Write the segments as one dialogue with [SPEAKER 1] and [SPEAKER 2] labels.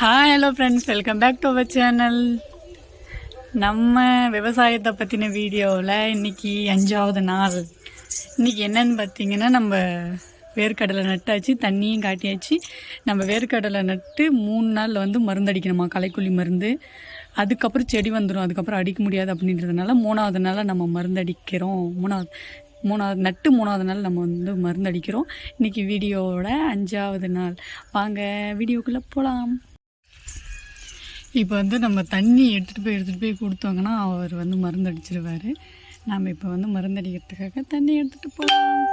[SPEAKER 1] Hi hello friends welcome back to our channel நம்ம விவசாயத்தை பற்றின வீடியோவில் இன்றைக்கி அஞ்சாவது நாள். இன்றைக்கி என்னன்னு பார்த்தீங்கன்னா நம்ம வேர்க்கடலை நட்டாச்சு தண்ணியும் காட்டியாச்சு. நம்ம வேர்க்கடலை நட்டு மூணு நாளில் வந்து மருந்து அடிக்கணுமா? களைக்கொல்லி மருந்து. அதுக்கப்புறம் செடி வந்துடும் அதுக்கப்புறம் அடிக்க முடியாது அப்படின்றதுனால மூணாவது நாளில் நம்ம மருந்து அடிக்கிறோம். மூணாவது மூணாவது நட்டு மூணாவது நாள் நம்ம வந்து மருந்து அடிக்கிறோம். இன்றைக்கி வீடியோவோட அஞ்சாவது நாள். வாங்க வீடியோக்குள்ளே போகலாம் இப்போ வந்து நம்ம தண்ணி எடுத்துகிட்டு போய் எடுத்துகிட்டு போய் கொடுத்தோங்கன்னா அவர் வந்து மருந்து அடிச்சிருவார் நாம் இப்போ வந்து மருந்து அடிக்கிறதுக்காக தண்ணி எடுத்துகிட்டு போகலாம்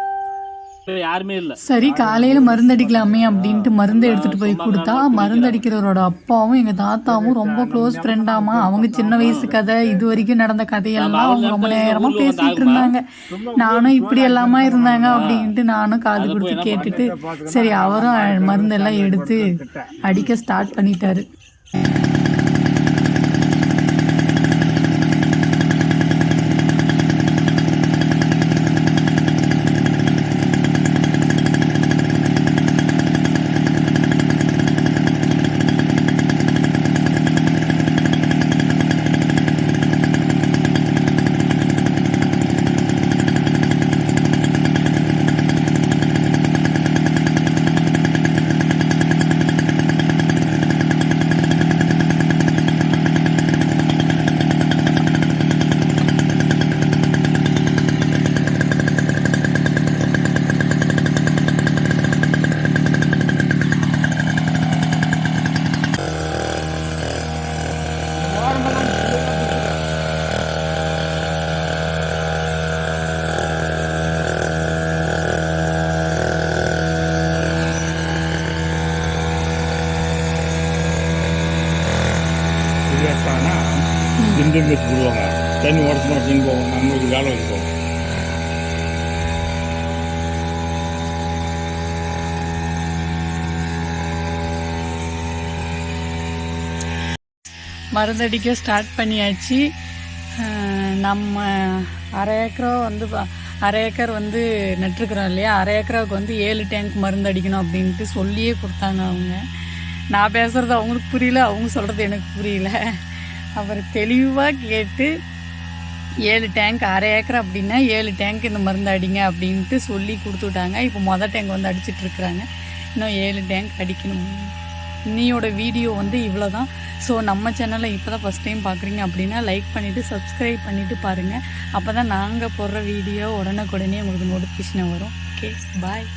[SPEAKER 2] யாருமே இல்ல.
[SPEAKER 1] சரி காலையில் மருந்து அடிக்கலாமே அப்படின்ட்டு மருந்து எடுத்துகிட்டு போய் கொடுத்தா மருந்து அடிக்கிறவரோட அப்பாவும் எங்கள் தாத்தாவும் ரொம்ப க்ளோஸ் ஃப்ரெண்டாமா அவங்க சின்ன வயசு கதை இது வரைக்கும் நடந்த கதையெல்லாம் அவங்க ரொம்ப நேரமாக பேசிகிட்டு இருந்தாங்க. நானும் இப்படி எல்லாமா இருந்தாங்க அப்படின்ட்டு நானும் காது கொடுத்து கேட்டுட்டு சரி அவரும் மருந்தெல்லாம் எடுத்து அடிக்க ஸ்டார்ட் பண்ணிட்டாரு.
[SPEAKER 2] விவசாயம்னா திண்டு வச்சு போடுவாங்க தண்ணி உடச்சு அப்படின்னு போவோம் நம்மளுக்கு வேலை இருக்கும்
[SPEAKER 1] மருந்தடிக்க ஸ்டார்ட் பண்ணியாச்சு நம்ம அரை ஏக்கரா வந்து அரை ஏக்கர் வந்து நட்டுருக்குறோம் இல்லையா அரை ஏக்கராவுக்கு வந்து ஏழு டேங்க் மருந்து அடிக்கணும் அப்படின்ட்டு சொல்லியே கொடுத்தாங்க அவங்க நான் பேசுகிறது அவங்களுக்கு புரியல அவங்க சொல்கிறது எனக்கு புரியல. அவர் தெளிவாக கேட்டு ஏழு டேங்க் அரை ஏக்கர் அப்படின்னா ஏழு டேங்க் இந்த மருந்து அடிங்க அப்படின்ட்டு சொல்லி கொடுத்துட்டாங்க. இப்போ மொதல் டேங்க் வந்து அடிச்சிட்டு இருக்கிறாங்க. இன்னும் ஏழு டேங்க் அடிக்கணும். இன்னையோட வீடியோ வந்து இவ்வளோ தான் ஸோ நம்ம சேனலை இப்போ தான் ஃபஸ்ட் டைம் பார்க்குறீங்க அப்படின்னா லைக் பண்ணிவிட்டு சப்ஸ்கிரைப் பண்ணிவிட்டு பாருங்கள் அப்போ தான் நாங்கள் போடுற வீடியோ உடனுக்குடனே உங்களுக்கு நோட்டிஃபிகேஷன் வரும். Okay bye